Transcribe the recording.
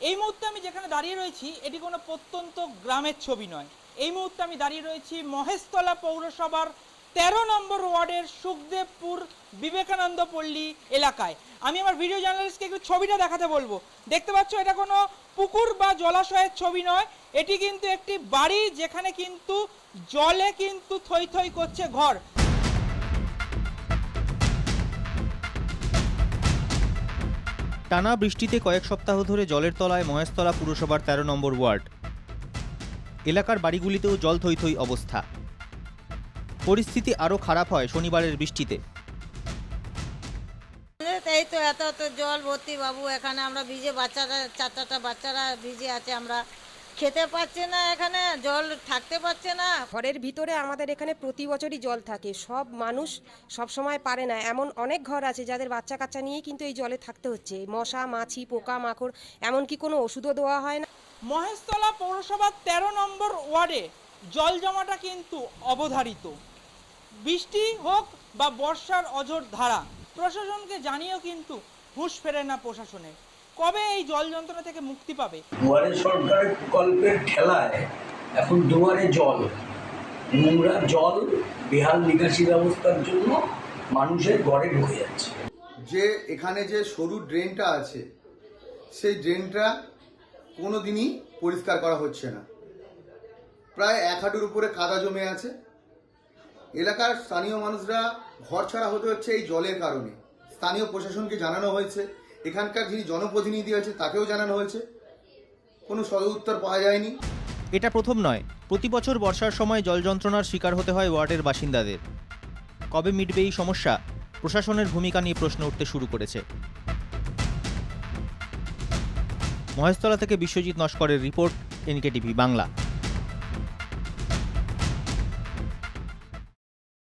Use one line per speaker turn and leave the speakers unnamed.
এই মুহূর্তে আমি যেখানে দাঁড়িয়ে রয়েছি, এটি কোনো প্রত্যন্ত গ্রামের ছবি নয়। এই মুহূর্তে আমি দাঁড়িয়ে রয়েছি মহেশতলা পৌরসভার তেরো নম্বর ওয়ার্ডের সুখদেবপুর বিবেকানন্দ পল্লী এলাকায়। আমি আমার ভিডিও জার্নালিস্টকে একটু ছবিটা দেখাতে বলব। দেখতে পাচ্ছ, এটা কোনো পুকুর বা জলাশয়ের ছবি নয়। এটি কিন্তু একটি বাড়ি যেখানে কিন্তু জলে কিন্তু থই থই করছে ঘর।
টানা বৃষ্টিতে কয়েক সপ্তাহ ধরে জলের তলায় মহেশতলা পুরসভার তেরো নম্বর ওয়ার্ড। এলাকার বাড়িগুলিতেও জল থই অবস্থা। পরিস্থিতি আরও খারাপ হয় শনিবারের বৃষ্টিতে।
এই তো এত এত জল ভর্তি বাবু, এখানে আমরা ভিজে বাচ্চারা চার চারটা বাচ্চারা ভিজে আছে আমরা। খেতে পাচ্ছে না এখানে জল থাকতে পারছে না।
ঘরের ভিতরে আমাদের এখানে প্রতি বছরই জল থাকে। সব মানুষ সব সময় পারে না। এমন অনেক ঘর আছে যাদের বাচ্চা কাচ্চা নিয়েই কিন্তু এই জলে থাকতে হচ্ছে। মশা মাছি পোকা মাকড় এমনকি কোনো ওষুধও দেওয়া হয় না।
মহেশতলা পৌরসভার তেরো নম্বর ওয়ার্ডে জল জমাটা কিন্তু অবধারিত। বৃষ্টি হোক বা বর্ষার অঝোর ধারা প্রশাসনকে জানিয়েও কিন্তু হুঁশ ফেরে না প্রশাসনের কবে এই জল যন্ত্রণা থেকে মুক্তি পাবে?
দুয়ারে সরকারের প্রকল্পের ঠেলায় এখন দুয়ারে জল নোংরা জল বেহাল নিকাশি ব্যবস্থার জন্য মানুষের ঘরে ঢুকে যাচ্ছে।
যে এখানে যে সরু ড্রেনটা আছে সেই ড্রেনটা কোনো দিনই পরিষ্কার করা হচ্ছে না। প্রায় এক হাঁটুর উপরে কাদা জমে আছে। এলাকার স্থানীয় মানুষরা ঘর ছাড়া হতে হচ্ছে এই জলের কারণে। স্থানীয় প্রশাসনকে জানানো হয়েছে। এখানকার যিনি জনপ্রতিনিধি আছে, তাকেও জানানো হয়েছে। কোনো সদ উত্তর পাওয়া যায়নি।
এটা প্রথম নয়। প্রতি বছর বর্ষার সময় জল যন্ত্রণার শিকার হতে হয় ওয়ার্ডের বাসিন্দাদের। কবে মিটবে এই সমস্যা? প্রশাসনের ভূমিকা নিয়ে প্রশ্ন উঠতে শুরু করেছে। মহেশতলা থেকে বিশ্বজিৎ নস্করের রিপোর্ট, এনকেটিভি বাংলা।